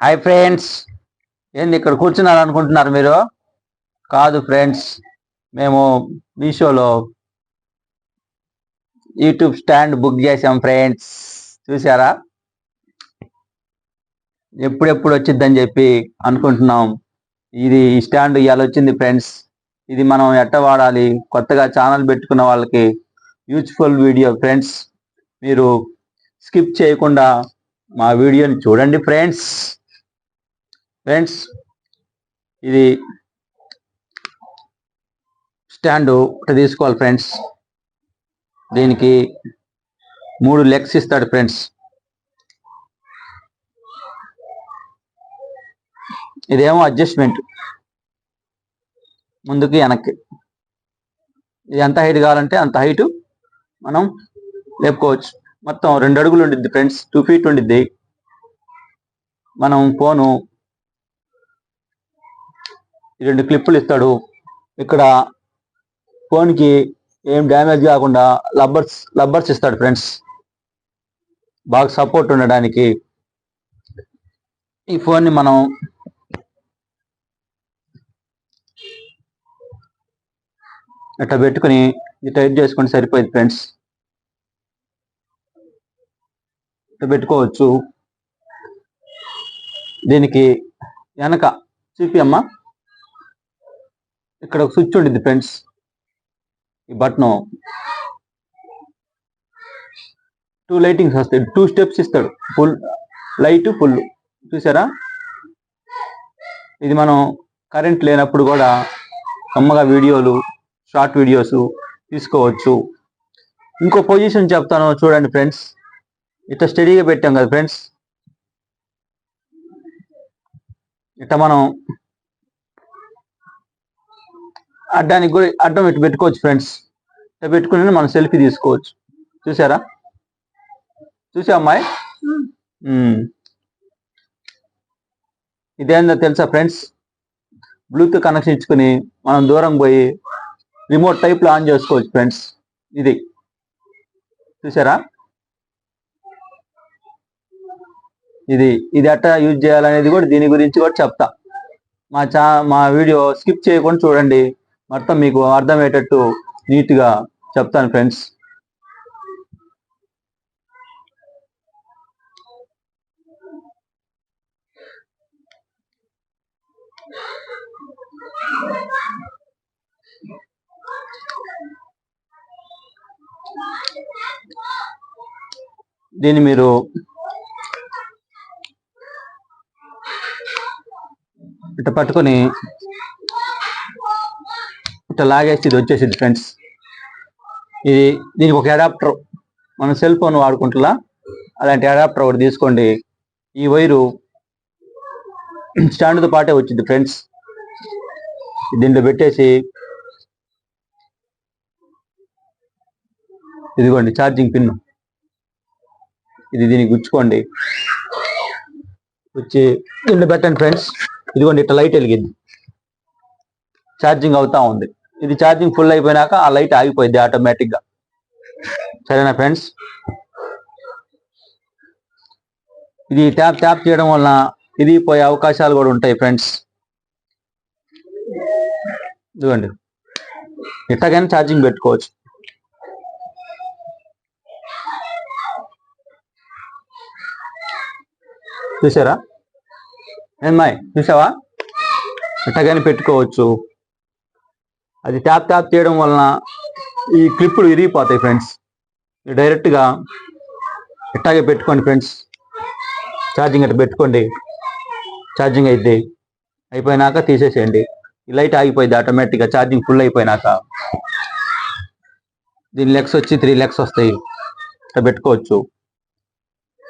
Hi friends ఏంది ఇక్కడ కూర్చున్నారు అనుకుంటున్నారు మీరు? కాదు ఫ్రెండ్స్ మేము మీషోలో యూట్యూబ్ స్టాండ్ బుక్ చేసాం ఫ్రెండ్స్ చూసారా ఎప్పుడెప్పుడు వచ్చిద్దని చెప్పి అనుకుంటున్నాం. ఇది ఈ స్టాండ్ ఇవాళ వచ్చింది ఫ్రెండ్స్ ఇది మనం ఎట్ట వాడాలి? కొత్తగా ఛానల్ పెట్టుకున్న వాళ్ళకి యూజ్ఫుల్ వీడియో ఫ్రెండ్స్ మీరు స్కిప్ చేయకుండా మా వీడియోని చూడండి ఫ్రెండ్స్ ఫ్రెండ్స్ ఇది స్టాండ్ ఒకటి తీసుకోవాలి ఫ్రెండ్స్. దీనికి మూడు లెగ్స్ ఇస్తాడు ఫ్రెండ్స్. ఇదేమో అడ్జస్ట్మెంట్. ముందుకి వెనక్కి. ఇది ఎంత హైట్ కావాలంటే అంత హైట్ మనం లేపుకోవచ్చు. మొత్తం రెండు అడుగులు ఉండిద్ది ఫ్రెండ్స్. టూ ఫీట్ ఉండిద్ది. మనం ఫోను ఈ రెండు క్లిప్పులు ఇస్తాడు. ఇక్కడ ఫోన్కి ఏం డ్యామేజ్ కాకుండా లబ్బర్స్ లబ్బర్స్ ఇస్తాడు ఫ్రెండ్స్. బాగా సపోర్ట్ ఉండడానికి ఈ ఫోన్ని మనం ఇట్లా పెట్టుకుని ఇది టైట్ చేసుకుంటే సరిపోయింది ఫ్రెండ్స్. ఇట్లా పెట్టుకోవచ్చు. దీనికి వెనక చూపి అమ్మా ఇక్కడ ఒక స్విచ్ ఉండింది ఫ్రెండ్స్ ఈ బటన్ టూ లైటింగ్స్ వస్తాయి. టూ స్టెప్స్ ఇస్తాడు. ఫుల్ లైట్ ఫుల్ చూసారా? ఇది మనం కరెంట్ లేనప్పుడు కూడా కమ్మగా వీడియోలు షార్ట్ వీడియోస్ తీసుకోవచ్చు. ఇంకో పొజిషన్ చెప్తాను చూడండి ఫ్రెండ్స్ ఇట్లా స్టడీగా పెట్టాం కదా ఫ్రెండ్స్ ఇట్లా మనం అడ్డానికి కూడా అడ్డం ఇటు పెట్టుకోవచ్చు ఫ్రెండ్స్ ఇట్లా పెట్టుకుని మనం సెల్ఫీ తీసుకోవచ్చు. చూసారా? చూసా అమ్మాయి. ఇదేందో తెలుసా ఫ్రెండ్స్ బ్లూటూత్ కనెక్షన్ ఇచ్చుకుని మనం దూరం పోయి రిమోట్ టైప్లో ఆన్ చేసుకోవచ్చు ఫ్రెండ్స్ ఇది. చూసారా? ఇది. ఇది ఎట్లా యూజ్ చేయాలనేది కూడా దీని గురించి కూడా చెప్తా. మా చా మా వీడియో స్కిప్ చేయకుండా చూడండి. మొత్తం మీకు అర్థమయ్యేటట్టు నీట్గా చెప్తాను ఫ్రెండ్స్. దీన్ని మీరు ఇట్లా పట్టుకొని ఇట్లా లాగేసి ఇది వచ్చేసింది ఫ్రెండ్స్. ఇది దీనికి ఒక అడాప్టర్ మనం సెల్ ఫోన్ వాడుకుంటున్నా. అలాంటి అడాప్టర్ ఒకటి తీసుకోండి. ఈ వైరు స్టాండ్తో పాటే వచ్చింది ఫ్రెండ్స్. దీంట్లో పెట్టేసి ఇదిగోండి ఛార్జింగ్ పిన్ ఇది దీనికి గుచ్చుకోండి. గుచ్చి దీంట్లో పెట్టండి ఫ్రెండ్స్. ఇదిగోండి ఇట్లా లైట్ వెలిగింది. ఛార్జింగ్ అవుతా ఉంది. ఇది ఛార్జింగ్ ఫుల్ అయిపోయినాక ఆ లైట్ ఆగిపోయింది ఆటోమేటిక్గా. సరేనా ఫ్రెండ్స్ ఇది ట్యాప్ ట్యాప్ చేయడం వలన ఇది పోయే అవకాశాలు కూడా ఉంటాయి ఫ్రెండ్స్ ఇదిగోండి. ఎట్టగానే ఛార్జింగ్ పెట్టుకోవచ్చు. చూసారా? ఏమ్మాయి చూసావా? ఎట్టగానే పెట్టుకోవచ్చు. అది ట్యాప్ ట్యాప్ చేయడం వలన ఈ క్లిప్పులు విరిగిపోతాయి ఫ్రెండ్స్ డైరెక్ట్గా ఎట్టాగే పెట్టుకోండి ఫ్రెండ్స్ ఛార్జింగ్ అట్లా పెట్టుకోండి. ఛార్జింగ్ అయితే అయిపోయినాక తీసేసేయండి. ఈ లైట్ ఆగిపోయింది ఆటోమేటిక్గా ఛార్జింగ్ ఫుల్ అయిపోయినాక. దీని లెగ్స్ వచ్చి త్రీ లెగ్స్ వస్తాయి. ఇట్లా పెట్టుకోవచ్చు.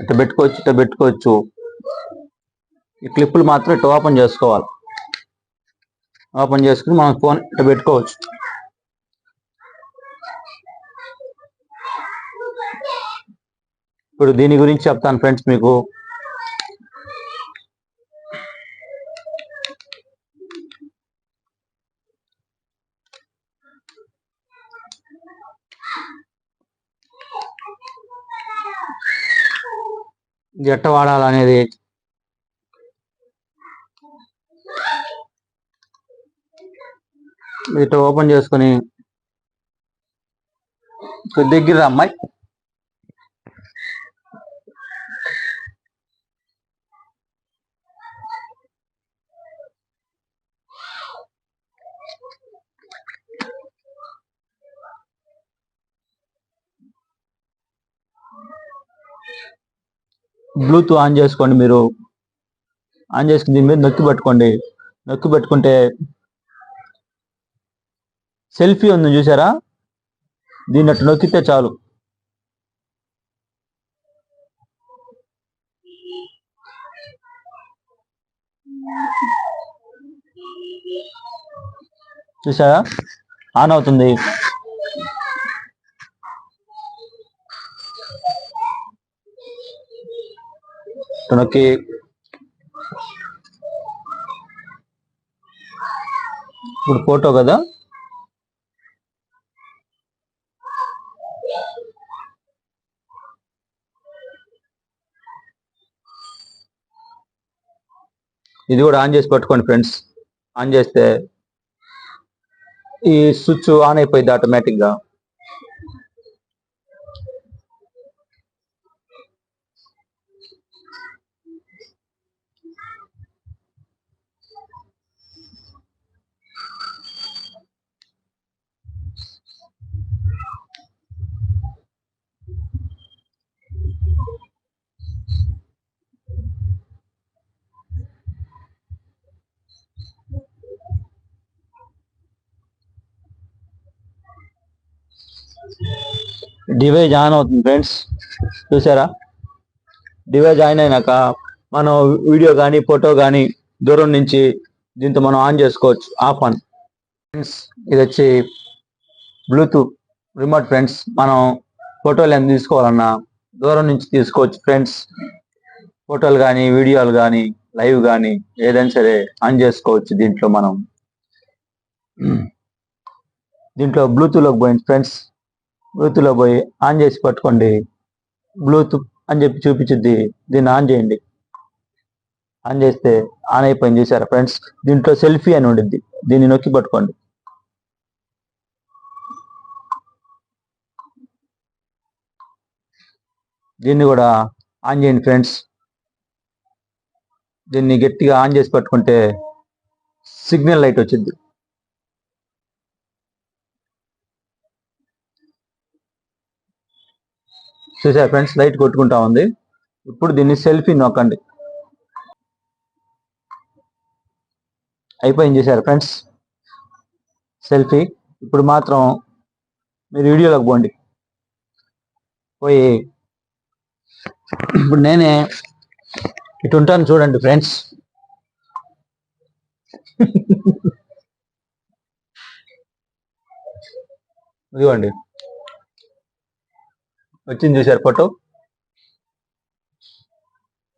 ఇట్లా పెట్టుకోవచ్చు ఇట్లా పెట్టుకోవచ్చు. ఈ క్లిప్పులు మాత్రం ఇట్లా ఓపెన్ చేసుకోవాలి. ఓపెన్ చేసుకుని మనం ఫోన్ ఇట్లా పెట్టుకోవచ్చు. ఇప్పుడు దీని గురించి చెప్తాను ఫ్రెండ్స్ మీకు. జట్ట ఎట్ట వాడాలనేది ఇటు ఓపెన్ చేసుకొని దగ్గర అమ్మాయి. బ్లూటూత్ ఆన్ చేసుకోండి మీరు. ఆన్ చేసుకుని దీని మీద నొక్కి పెట్టుకోండి. నొక్కి పెట్టుకుంటే సెల్ఫీ ఉంది చూసారా? దీన్ని అట్లా నొక్కితే చాలు. చూసారా? ఆన్ అవుతుంది. నొక్కి. ఇప్పుడు ఫోటో కదా? ఇది కూడా ఆన్ చేసి పట్టుకోండి ఫ్రెండ్స్. ఆన్ చేస్తే ఈ స్విచ్ ఆన్ అయిపోయింది ఆటోమేటిక్గా డివై డివైజ్ ఆన్ అవుతుంది ఫ్రెండ్స్. చూసారా? డివై ఆన్ అయినాక మనం వీడియో కానీ ఫోటో కానీ దూరం నుంచి దీంతో మనం ఆన్ చేసుకోవచ్చు. Of on. ఫ్రెండ్స్ ఇది వచ్చి బ్లూటూత్ రిమోట్ ఫ్రెండ్స్. మనం ఫోటోలు ఎంత తీసుకోవాలన్నా దూరం నుంచి తీసుకోవచ్చు ఫ్రెండ్స్. ఫోటోలు కానీ వీడియోలు కానీ లైవ్ కానీ ఏదైనా సరే ఆన్ చేసుకోవచ్చు దీంట్లో మనం. దీంట్లో బ్లూటూత్లోకి పోయింది ఫ్రెండ్స్. బ్లూత్లో పోయి ఆన్ చేసి పట్టుకోండి. బ్లూత్ అని చెప్పి చూపించుద్ది. దీన్ని ఆన్ చేయండి. ఆన్ చేస్తే ఆన్ అయిపోయింది. చూసారా ఫ్రెండ్స్? దీంట్లో సెల్ఫీ అని ఉండిద్ది. దీన్ని నొక్కి పట్టుకోండి. దీన్ని కూడా ఆన్ చేయండి ఫ్రెండ్స్. దీన్ని గట్టిగా ఆన్ చేసి పట్టుకుంటే సిగ్నల్ లైట్ వచ్చింది చూసారు ఫ్రెండ్స్? లైట్ కొట్టుకుంటా ఉంది. ఇప్పుడు దీన్ని సెల్ఫీ నొక్కండి అయిపోయింది చూసారు ఫ్రెండ్స్? సెల్ఫీ. ఇప్పుడు మాత్రం మీరు వీడియోలోకి పోండి. పోయి ఇప్పుడు నేనే ఇటు ఉంటాను చూడండి ఫ్రెండ్స్. ఇదిగోండి. వచ్చింది చూసారు ఫోటో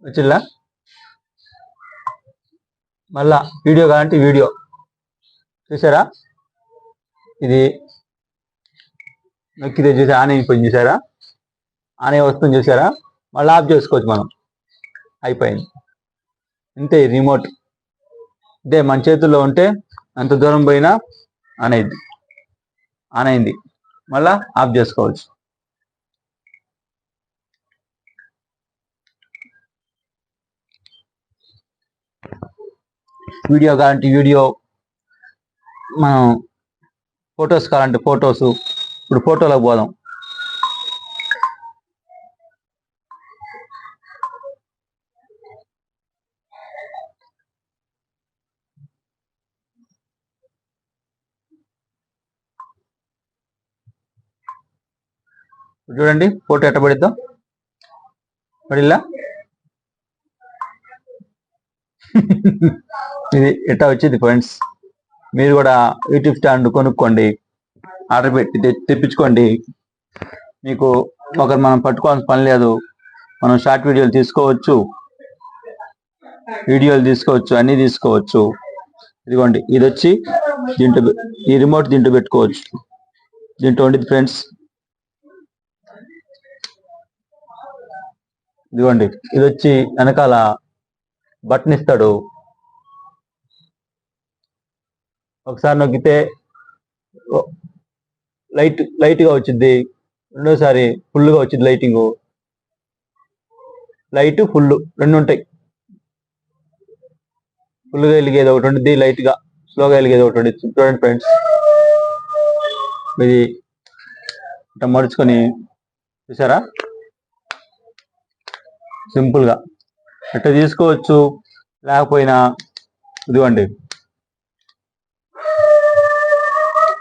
వచ్చిందా? మళ్ళా వీడియో కావాలంటే వీడియో. చూసారా? ఇది నొక్కితే చూసి ఆన్ అయిపోయింది చూసారా? ఆన్ వస్తుంది చూసారా? మళ్ళీ ఆఫ్ చేసుకోవచ్చు మనం. అయిపోయింది. అంతే రిమోట్ అంటే మన చేతుల్లో ఉంటే అంత దూరం పోయినా ఆన్ అయింది. ఆన్ అయింది. మళ్ళీ ఆఫ్ చేసుకోవచ్చు. వీడియో కావాలంటే వీడియో మనం ఫొటోస్ కావాలంటే ఫొటోస్ ఇప్పుడు ఫోటోలకు పోదాం. ఇప్పుడు చూడండి ఫోటో ఎట్ట పడిద్దాం. పడిల్లా? ఇది ఎట్టా వచ్చింది ఫ్రెండ్స్ మీరు కూడా యూట్యూబ్ స్టాండ్ కొనుక్కోండి ఆర్డర్ పెట్టి తెప్పించుకోండి. మీకు ఒకరు మనం పట్టుకోవాల్సిన పని లేదు. మనం షార్ట్ వీడియోలు తీసుకోవచ్చు వీడియోలు తీసుకోవచ్చు అన్ని తీసుకోవచ్చు. ఇదిగోండి ఇది వచ్చి దీంట్లో ఈ రిమోట్ దీంట్లో పెట్టుకోవచ్చు. దీంట్లో ఉండేది ఫ్రెండ్స్ ఇదిగోండి ఇది వచ్చి వెనకాల బటన్ ఇస్తాడు. ఒకసారి నొక్కితే లైట్ లైట్గా వచ్చింది రెండోసారి ఫుల్గా వచ్చింది లైటింగ్. లైట్ ఫుల్ రెండు ఉంటాయి. ఫుల్గా వెలిగేది ఒకటి ఉంటుంది లైట్గా స్లోగా వెలిగేది ఒకటి ఉంటుంది చూడండి ఫ్రెండ్స్. ఇది ఇట్లా మడుచుకొని చూసారా? సింపుల్గా తీసుకోవచ్చు? లేకపోయినా ఇదిగోండి.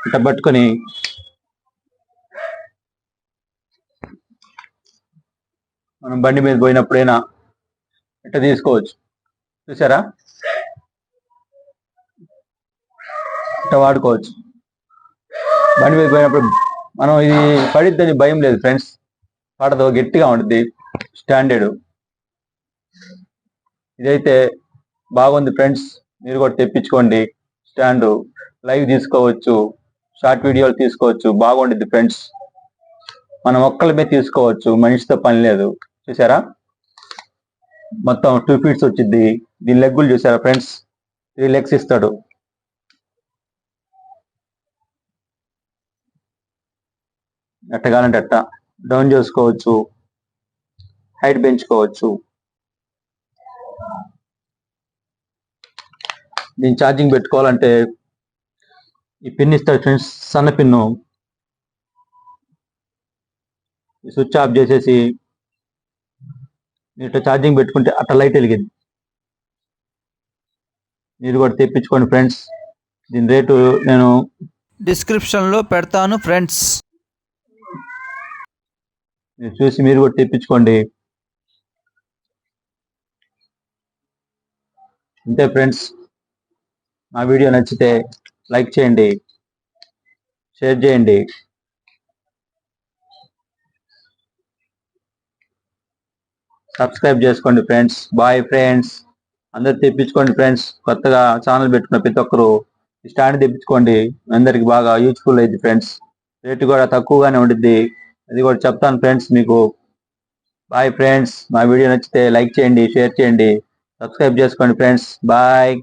ఇట్లా పట్టుకొని మనం బండి మీద పోయినప్పుడైనా ఇట్లా తీసుకోవచ్చు. చూసారా? ఇట్లా వాడుకోవచ్చు. బండి మీద పోయినప్పుడు మనం ఇది పడిద్దని భయం లేదు ఫ్రెండ్స్. పడదు గట్టిగా ఉంటుంది స్టాండర్డ్. ఇదైతే బాగుంది ఫ్రెండ్స్. మీరు కూడా తెప్పించుకోండి. స్టాండ్ లైవ్ తీసుకోవచ్చు. షార్ట్ వీడియోలు తీసుకోవచ్చు బాగుండిద్ది ఫ్రెండ్స్. మనం ఒక్కలమే తీసుకోవచ్చు మనిషితో పని లేదు. చూసారా? మొత్తం టూ ఫీట్స్ వచ్చింది దీని లెగ్గులు చూసారా ఫ్రెండ్స్? త్రీ లెగ్స్ ఇస్తాడు. ఎట్టగానంటే అట్ట. డౌన్ చేసుకోవచ్చు. హైట్ పెంచుకోవచ్చు. దీని ఛార్జింగ్ పెట్టుకోవాలంటే ఈ పిన్ ఇస్తాడు ఫ్రెండ్స్ సన్న పిన్ను. స్విచ్ ఆఫ్ చేసేసి ఇట్లా ఛార్జింగ్ పెట్టుకుంటే అట్లా లైట్ వెలిగింది. మీరు కూడా తెప్పించుకోండి ఫ్రెండ్స్. దీని రేటు నేను డిస్క్రిప్షన్లో పెడతాను ఫ్రెండ్స్. మీరు చూసి మీరు కూడా తెప్పించుకోండి. అంతే ఫ్రెండ్స్. మా వీడియో నచ్చితే లైక్ చేయండి షేర్ చేయండి. సబ్స్క్రైబ్ చేసుకోండి ఫ్రెండ్స్. Bye friends. అందరు తెప్పించుకోండి ఫ్రెండ్స్. కొత్తగా ఛానల్ పెట్టుకున్న ప్రతి ఒక్కరు ఈ స్టాండ్ తెప్పించుకోండి. అందరికి బాగా యూజ్ఫుల్ అయింది ఫ్రెండ్స్. రేటు కూడా తక్కువగానే ఉంటుంది అది కూడా చెప్తాను ఫ్రెండ్స్ మీకు. Bye friends. మా వీడియో నచ్చితే లైక్ చేయండి షేర్ చేయండి. సబ్స్క్రైబ్ చేసుకోండి ఫ్రెండ్స్. బాయ్.